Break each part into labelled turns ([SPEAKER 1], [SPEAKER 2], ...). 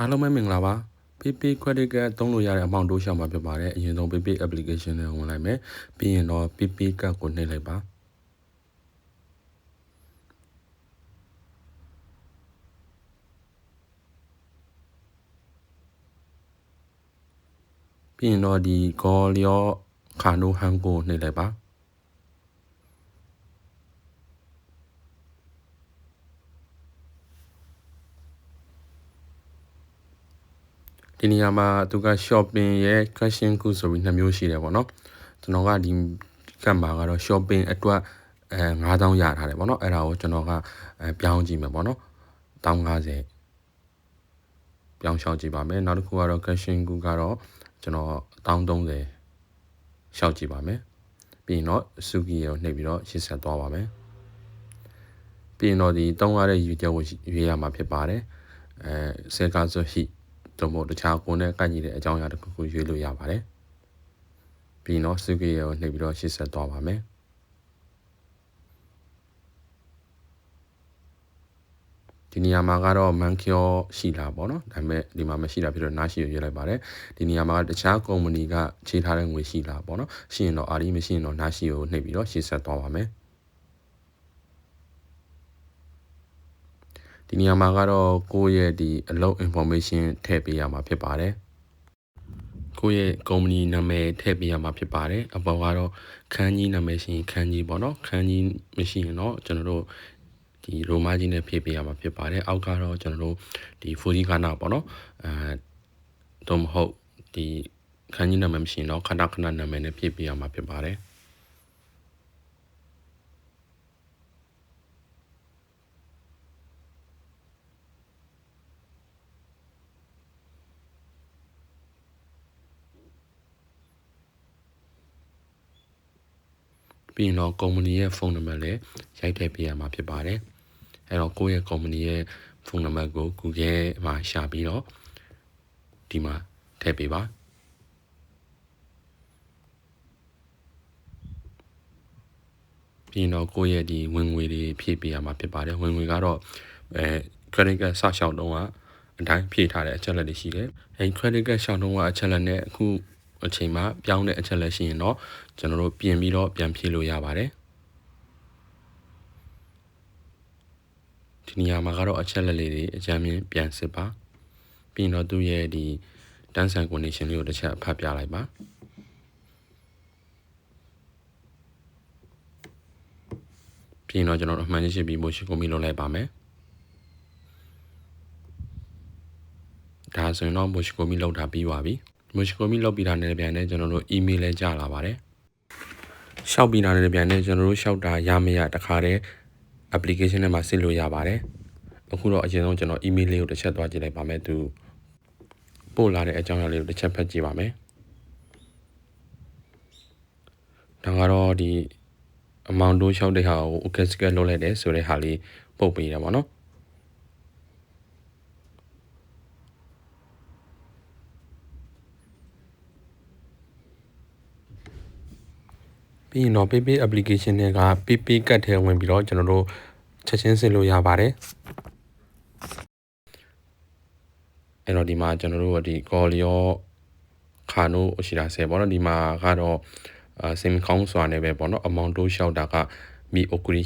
[SPEAKER 1] အားလုံးပဲမင်္ဂလာပါ PP credit card သုံးလို့ရတဲ့အမောင့်တိုးရှောက်မှာဖြစ်ပါတယ်အရင်ဆုံး PP application နဲ့ဝင်လိုက်မယ်ပြီးရင်တော့ PP card ကိုနှိပ်လိုက်ပါပြီးရင်တော့ဒီ call ရောခါနိုဟန်ကိုနှိပ်လိုက်ပါ ဒီနေရာမှာသူက shopping ရဲ့ question ခုဆိုပြီးနှစ်မျိုးရှိတယ်ပေါ့နော်ကျွန်တော်ကဒီကတ်မှာကတော့ shopping အတွက်အဲ9000ရထားတယ်ပေါ့နော်အဲ့ဒါကိုကျွန်တော်ကအဲပြောင်းကြည့်မယ်ပေါ့နော်1050ပြောင်းလျှောက်ကြည့်ပါမယ်နောက်တစ်ခုကတော့ question ခုကတော့ကျွန်တော်1030ရှောက်ကြည့်ပါမယ်ပြီးရင်တော့စုကီကိုနှိပ်ပြီးတော့ရှင်းဆက်သွားပါမယ်ပြီးရင်တော့ဒီတောင်းရတဲ့ရည်ကြကိုရွေးရမှာဖြစ်ပါတယ်အဲဆဲကားဆိုဟိ တော့မို့တခြားကိုနဲ့ကန့်ညီတဲ့အကြောင်းအရာတစ်ခုခုရွေးလို့ရပါတယ်ပြီးတော့စုကေရောနှိပ်ပြီးတော့ရှင်းဆက်သွားပါမယ်ဒီနေရာမှာကတော့ Mancure ရှိလာပေါ့နော်ဒါပေမဲ့ဒီမှာမရှိတာဖြစ်တော့နားရှိရရွေးလိုက်ပါတယ်ဒီနေရာမှာတခြားကုမ္ပဏီကခြေထားတဲ့ငွေရှိလာပေါ့နော်ရှိရင်တော့အာရီမရှိရင်တော့နားရှိကိုနှိပ်ပြီးတော့ရှင်းဆက်သွားပါမယ် ဒီနေရာမှာကတော့ကိုယ့်ရဲ့ဒီအလုပ် information ထည့်ပေးရမှာဖြစ်ပါတယ်ကိုယ့်ရဲ့ကုမ္ပဏီနာမည်ထည့်ပေးရမှာဖြစ်ပါတယ်အပေါ်ကတော့ခန်းကြီးနာမည်ရှိရင်ခန်းကြီးပေါ့နော်ခန်းကြီးမရှိရင်တော့ကျွန်တော်တို့ဒီရိုမာကြီးနဲ့ဖြည့်ပေးရမှာဖြစ်ပါတယ်အောက်ကတော့ကျွန်တော်တို့ဒီဖူဂျီခနာပေါ့နော်အဲတော့မဟုတ်ဒီခန်းကြီးနာမည်မရှိရင်တော့ခဏခဏနာမည်နဲ့ဖြည့်ပေးရမှာဖြစ်ပါတယ် ပြီးရင်တော့ကုမ္ပဏီရဲ့ဖုန်းနံပါတ်လည်းရိုက်ထည့်ပေးရမှာဖြစ်ပါတယ်အဲ့တော့ကိုယ့်ရဲ့ကုမ္ပဏီရဲ့ဖုန်းနံပါတ်ကို Google မှာရှာပြီးတော့ဒီမှာထည့်ပေးပါပြီးရင်တော့ကိုယ့်ရဲ့ဒီဝင်ငွေတွေဖြည့်ပေးရမှာဖြစ်ပါတယ်ဝင်ငွေကတော့အဲ credit card စရှောက်တော့ကအတိုင်းဖြည့်ထားတဲ့အချက်လက်တွေရှိတယ်အဲဒီ credit card ရှောက်တော့ကအချက်လက်နဲ့အခု အချိန်မှာပြောင်းတဲ့အချက်လက်ရှိရင်တော့ကျွန်တော်တို့ပြင်ပြီးတော့ပြန်ဖြည့်လို့ရပါတယ်ဒီနေရာမှာကတော့အချက်လက်လေးတွေအကြမ်းမြင်ပြန်စစ်ပါပြီးတော့သူ့ရဲ့ဒီ terms and condition လေးကိုတစ်ချက်ဖတ်ပြလိုက်ပါပြီးတော့ကျွန်တော်တို့အမှန်ကြီးရှိပြီးမို့ရှိကုန်ပြီးလုပ်လိုက်ပါမယ်ဒါဆိုရင်တော့မို့ရှိကုန်ပြီးလုပ်တာပြီးပါပြီ မို့ရှိကုန်ပြီးလုပ်ပြီးတာနဲ့ပြန်နဲ့ကျွန်တော်တို့ email လဲကြာလာပါတယ်ရှောက်ပြီးတာနဲ့ပြန်နဲ့ကျွန်တော်တို့ရှောက်တာရမရတခါတည်း application ထဲမှာစစ်လို့ရပါတယ်အခုတော့အရင်ဆုံးကျွန်တော် email လေးကိုတစ်ချက်သွားကြည့်လိုက်ပါမယ်သူပို့လာတဲ့အကြောင်းအရာလေးကိုတစ်ချက်ဖတ်ကြည့်ပါမယ်ဒါကတော့ဒီ amount တိုးလျှောက်တဲ့ဟာကို okay scale လုပ်လိုက်တယ်ဆိုတဲ့ဟာလေးပုတ်ပေးတာပေါ့နော် ပြီးရင်တော့ PayPay application တွေက PayPay ကတ်ထဲဝင်ပြီးတော့ကျွန်တော်တို့ချက်ချင်းဆင်လို့ရပါတယ်အဲ့တော့ဒီမှာကျွန်တော်တို့ဒီ call ရောခါနိုးရှိတာဆယ်ပေါ့နော်ဒီမှာကတော့အာစင်ကောင်းစွာနဲ့ပဲပေါ့နော် amount တိုးလျှောက်တာကမီ okuri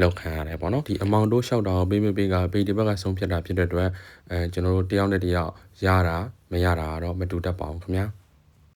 [SPEAKER 1] လောက်ခံရတယ်ပေါ့နော်ဒီ amount တိုးလျှောက်တာကိုပေးမပေးကပေးဒီဘက်ကဆုံးဖြတ်တာဖြစ်တဲ့အတွက်အဲကျွန်တော်တို့တယောက်နဲ့တယောက်ရတာမရတာတော့မတူတတ်ပါဘူးခင်ဗျာ။